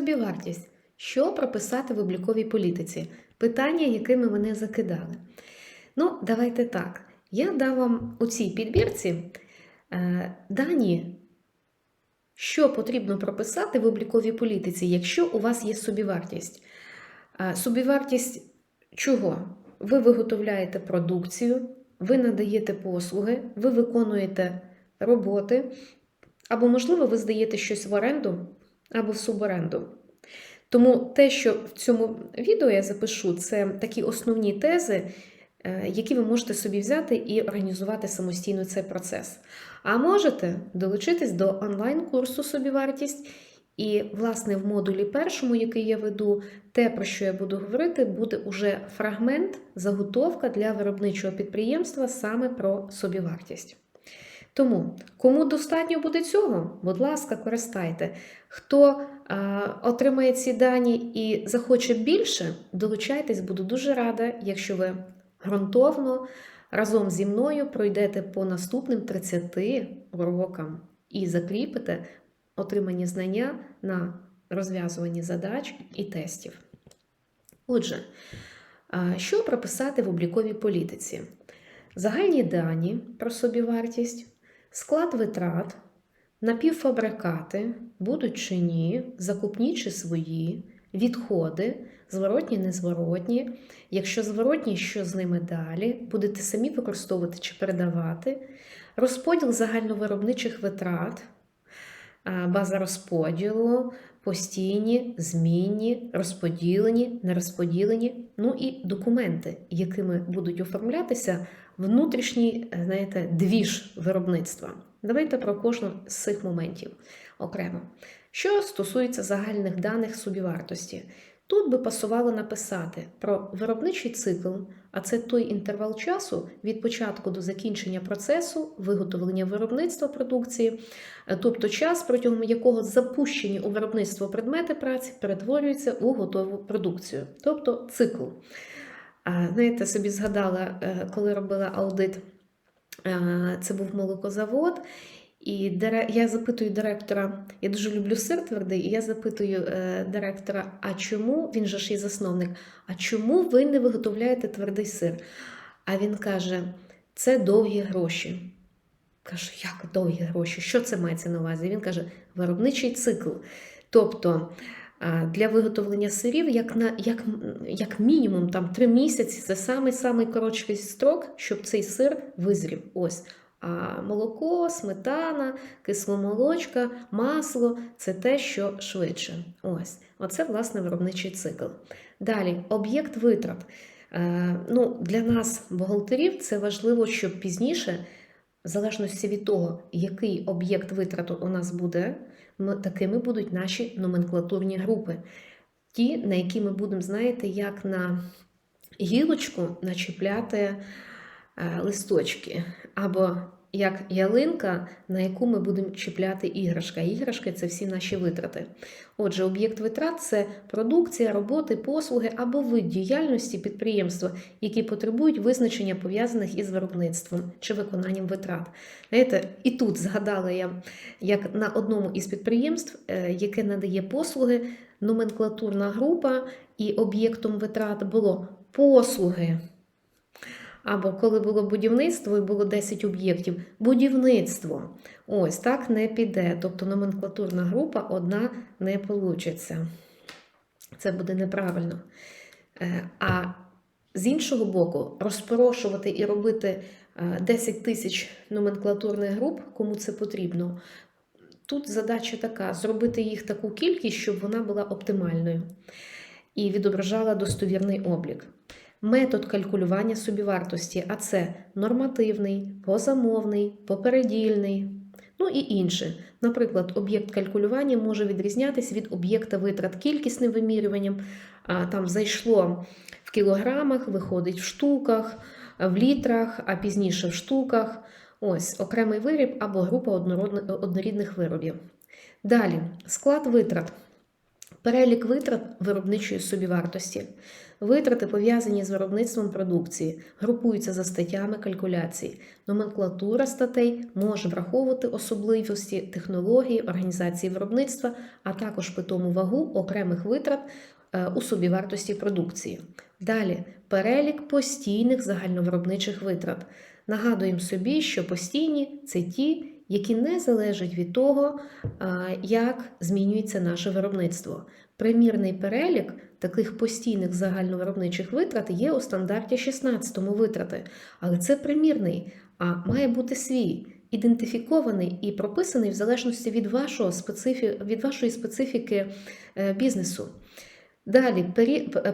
Собівартість. Що прописати в обліковій політиці? Питання, якими мене закидали. Ну, давайте так. Я дам вам у цій підбірці е, дані, що потрібно прописати в обліковій політиці, якщо у вас є собівартість. Е, собівартість чого? Ви виготовляєте продукцію, ви надаєте послуги, ви виконуєте роботи, або, можливо, ви здаєте щось в оренду або в суборенду. Тому те, що в цьому відео я запишу, це такі основні тези, е, які ви можете собі взяти і організувати самостійно цей процес. А можете долучитись до онлайн-курсу Собівартість. І, власне, в модулі першому, який я веду, те, про що я буду говорити, буде уже фрагмент, заготовка для виробничого підприємства саме про собівартість. Тому, кому достатньо буде цього, будь ласка, користайте. Хто а, отримає ці дані і захоче більше, долучайтесь, буду дуже рада, якщо ви ґрунтовно разом зі мною пройдете по наступним 30 урокам і закріпите отримані знання на розв'язуванні задач і тестів. Отже, що прописати в обліковій політиці? Загальні дані про собівартість, склад витрат, напівфабрикати, будуть чи ні, закупні чи свої, відходи, зворотні, незворотні. Якщо зворотні, що з ними далі, будете самі використовувати чи передавати, розподіл загальновиробничих витрат, база розподілу, постійні, змінні, розподілені, нерозподілені, ну і документи, якими будуть оформлятися внутрішній, е, знаєте, двіж виробництва. Давайте про кожну з цих моментів окремо. Що стосується загальних даних собівартості, тут би пасувало написати про виробничий цикл, а це той інтервал часу від початку до закінчення процесу виготовлення виробництва продукції, е, тобто час, протягом якого запущені у виробництво предмети праці перетворюються у готову продукцію, тобто цикл. Знаєте, собі згадала, е, коли робила аудит, е, це був молокозавод. І я запитую директора, я дуже люблю сир твердий, і я запитую е, директора, а чому, він же ж і засновник, а чому ви не виготовляєте твердий сир? А він каже, це довгі гроші. Кажу, як довгі гроші? Що це мається на увазі? Він каже, виробничий цикл. Тобто для виготовлення сирів, як, на, як, як мінімум там, 3 місяці це самий самий коротший строк, щоб цей сир визрів. Ось. А молоко, сметана, кисломолочка, масло це те, що швидше. Ось. Оце, власне, виробничий цикл. Далі, об'єкт витрат. Е, ну, Для нас, бухгалтерів, це важливо, щоб пізніше, в залежності від того, який об'єкт витрату у нас буде, ми, такими будуть наші номенклатурні групи. Ті, на які ми будемо, знаєте, як на гілочку начіпляти листочки, або як ялинка, на яку ми будемо чіпляти іграшка. Іграшки це всі наші витрати. Отже, об'єкт витрат це продукція, роботи, послуги або вид діяльності підприємства, які потребують визначення пов'язаних із виробництвом чи виконанням витрат. Знаєте, і тут згадала я, як на одному із підприємств, е, яке надає послуги, номенклатурна група і об'єктом витрат було послуги. Або коли було будівництво і було 10 об'єктів, будівництво. Ось так не піде. Тобто номенклатурна група одна не получиться. Це буде неправильно. Е, А з іншого боку, розпорошувати і робити е, 10 тисяч номенклатурних груп, кому це потрібно. Тут задача така: зробити їх таку кількість, щоб вона була оптимальною і відображала достовірний облік. Метод калькулювання собівартості, а це нормативний, позамовний, попередільний, ну і інше. Наприклад, об'єкт калькулювання може відрізнятися від об'єкта витрат кількісним вимірюванням. Там зайшло в кілограмах, виходить в штуках, в літрах, а пізніше в штуках. Ось окремий виріб або група однорідних виробів. Далі, склад витрат. Перелік витрат виробничої собівартості. Витрати, пов'язані з виробництвом продукції, групуються за статтями калькуляції. Номенклатура статей може враховувати особливості технології, організації виробництва, а також питому вагу окремих витрат е, у собівартості продукції. Далі перелік постійних загальновиробничих витрат. Нагадуємо собі, що постійні це ті, які не залежать від того, як змінюється наше виробництво. Примірний перелік таких постійних загальновиробничих витрат є у стандарті 16 витрати, але це примірний, а має бути свій, ідентифікований і прописаний в залежності від, вашого специфі... від вашої специфіки е, бізнесу. Далі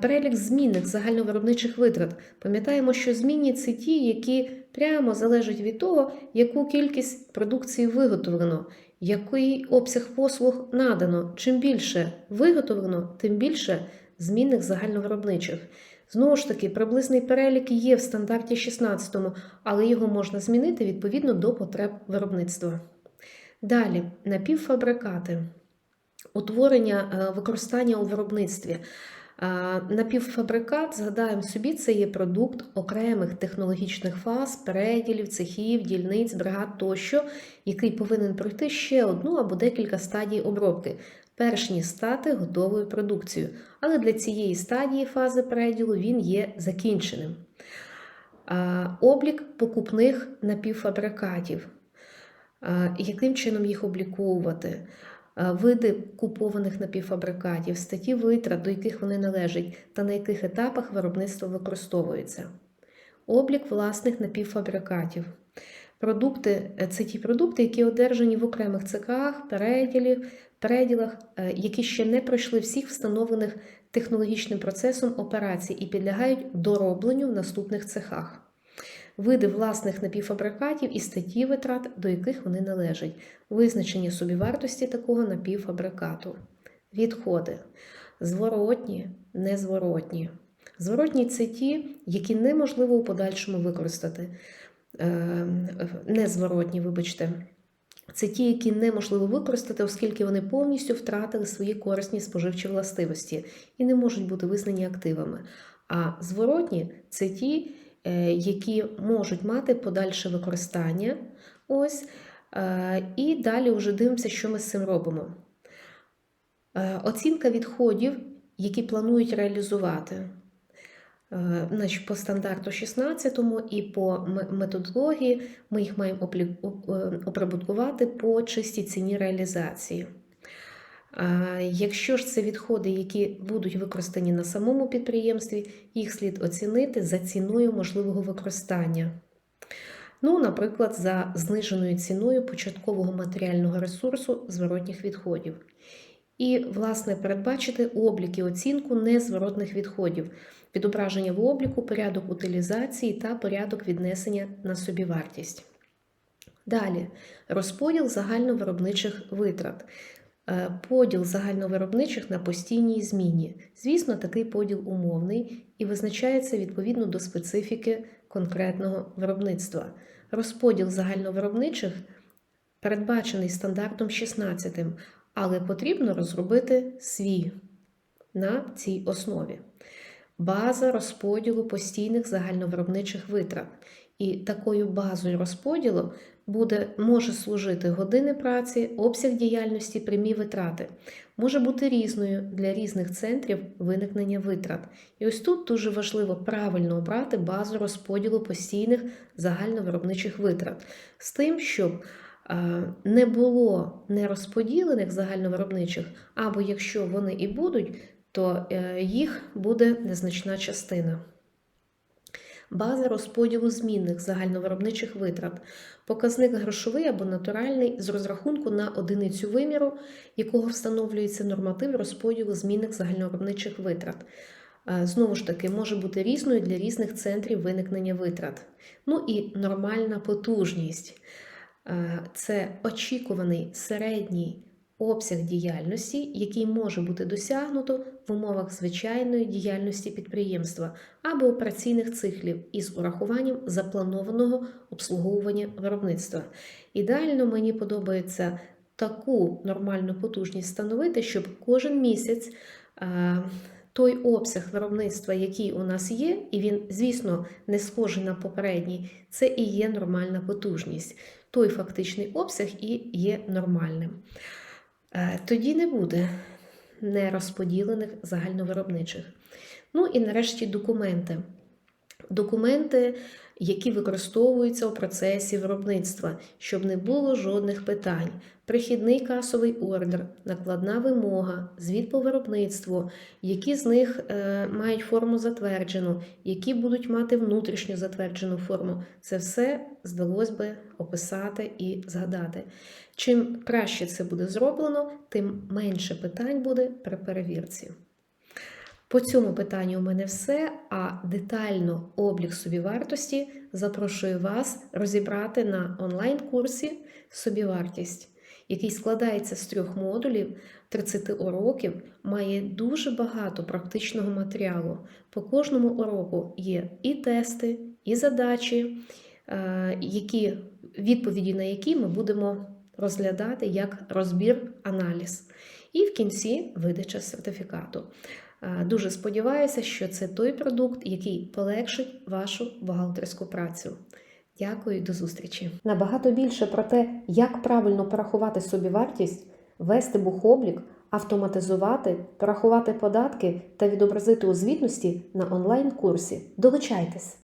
перелік змінних загальновиробничих витрат. Пам'ятаємо, що змінні це ті, які прямо залежать від того, яку кількість продукції виготовлено, який обсяг послуг надано. Чим більше виготовлено, тим більше змінних загальновиробничих. Знову ж таки, приблизний перелік є в стандарті 16, але його можна змінити відповідно до потреб виробництва. Далі напівфабрикати утворення е, використання у виробництві. Е, напівфабрикат, згадаємо собі, це є продукт окремих технологічних фаз, переділів, цехів, дільниць, бригад тощо, який повинен пройти ще одну або декілька стадій обробки, перш ніж стати готовою продукцією. Але для цієї стадії фази переділу він є закінченим. Е, облік покупних напівфабрикатів. Яким чином їх обліковувати? Е, види купованих напівфабрикатів, статті витрат, до яких вони належать, та на яких етапах виробництво використовується. Облік власних напівфабрикатів. Продукти е, це ті продукти, які одержані в окремих цехах, переділах, е, які ще не пройшли всіх встановлених технологічним процесом операцій і підлягають доробленню в наступних цехах види власних напівфабрикатів і статті витрат, до яких вони належать, визначення собівартості такого напівфабрикату, відходи, зворотні, незворотні. Зворотні це ті, які неможливо у подальшому використати. Е, незворотні, вибачте. Це ті, які неможливо використати, оскільки вони повністю втратили свої корисні споживчі властивості і не можуть бути визнані активами. А зворотні це ті, Е, які можуть мати подальше використання. Ось, е, І далі вже дивимося, що ми з цим робимо. Е, оцінка відходів, які планують реалізувати. Значить, По стандарту 16 і по методології ми їх маємо оприбуткувати по чистій ціні реалізації. Якщо ж це відходи, які будуть використані на самому підприємстві, їх слід оцінити за ціною можливого використання. Ну, наприклад, за зниженою ціною початкового матеріального ресурсу зворотніх відходів. І, власне, передбачити облік і оцінку незворотних відходів, відображення в обліку, порядок утилізації та порядок віднесення на собівартість. Далі розподіл загальновиробничих витрат. Е, поділ загальновиробничих на постійній зміні. Звісно, такий поділ умовний і визначається відповідно до специфіки конкретного виробництва. Розподіл загальновиробничих передбачений стандартом 16, але потрібно розробити свій на цій основі. База розподілу постійних загальновиробничих витрат. І такою базою розподілу буде, може служити години праці, обсяг діяльності, прямі витрати, може бути різною для різних центрів виникнення витрат. І ось тут дуже важливо правильно обрати базу розподілу постійних загальновиробничих витрат. З тим, щоб не було нерозподілених загальновиробничих, або якщо вони і будуть, то е, їх буде незначна частина база розподілу змінних загальновиробничих витрат, показник грошовий або натуральний з розрахунку на одиницю виміру, якого встановлюється норматив розподілу змінних загальновиробничих витрат. Е, знову ж таки, може бути різною для різних центрів виникнення витрат. Ну і нормальна потужність е, це очікуваний середній обсяг діяльності, який може бути досягнуто в умовах звичайної діяльності підприємства або операційних циклів із урахуванням запланованого обслуговування виробництва. Ідеально мені подобається таку нормальну потужність встановити, щоб кожен місяць е, той обсяг виробництва, який у нас є, і він, звісно, не схожий на попередній, це і є нормальна потужність. Той фактичний обсяг і є нормальним. Е, Тоді не буде нерозподілених загальновиробничих. Ну і нарешті документи. Документи, які використовуються у процесі виробництва, щоб не було жодних питань. Прихідний касовий ордер, накладна вимога, звіт по виробництву, які з них е, мають форму затверджену, які будуть мати внутрішньо затверджену форму. Це все здалось би описати і згадати. Чим краще це буде зроблено, тим менше питань буде при перевірці. По цьому питанню у мене все. А детально облік собівартості запрошую вас розібрати на онлайн-курсі Собівартість, який складається з трьох модулів 30 уроків, має дуже багато практичного матеріалу. По кожному уроку є і тести, і задачі, е, які, відповіді на які ми будемо розглядати як розбір, аналіз. І в кінці видача сертифікату. Е, Дуже сподіваюся, що це той продукт, який полегшить вашу бухгалтерську працю. Дякую, до зустрічі. Набагато більше про те, як правильно порахувати собівартість, вести бухоблік, автоматизувати, порахувати податки та відобразити у звітності на онлайн-курсі. Долучайтесь!